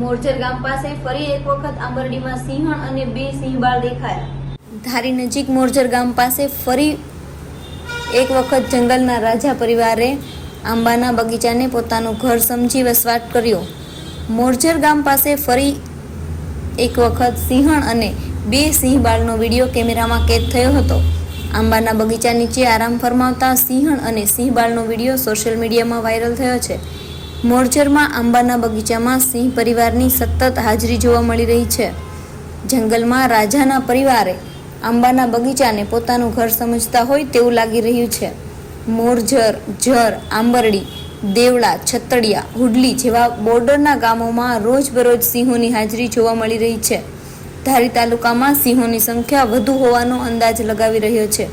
મોરજર ગામ પાસે ફરી એક વખત આંબરડીમાં સિંહણ અને બે સિંહબાળ દેખાયા. ધારી નજીક મોરજર ગામ પાસે ફરી એક વખત જંગલના રાજા પરિવારે આંબાના બગીચાને પોતાનું ઘર સમજી વસવાટ કર્યો. મોરજર ગામ પાસે ફરી એક વખત સિંહણ અને બે સિંહબાળનો વીડિયો કેમેરામાં કેદ થયો હતો. આંબાના બગીચા નીચે આરામ ફરમાવતા સિંહણ અને સિંહબાળનો વીડિયો સોશિયલ મીડિયામાં વાયરલ થયો છે. મોરજરમાં આંબાના બગીચામાં સિંહ પરિવારની સતત હાજરી જોવા મળી રહી છે. જંગલમાં રાજાના પરિવારે આંબાના બગીચાને પોતાનું ઘર સમજતા હોય તેવું લાગી રહ્યું છે. મોરજર, જર, આંબરડી, દેવળા છતડિયા હુડલી જેવા બોર્ડરના ગામોમાં રોજબરોજ સિંહોની હાજરી જોવા મળી રહી છે. ધારી તાલુકામાં સિંહોની સંખ્યા વધુ હોવાનો અંદાજ લગાવી રહ્યો છે.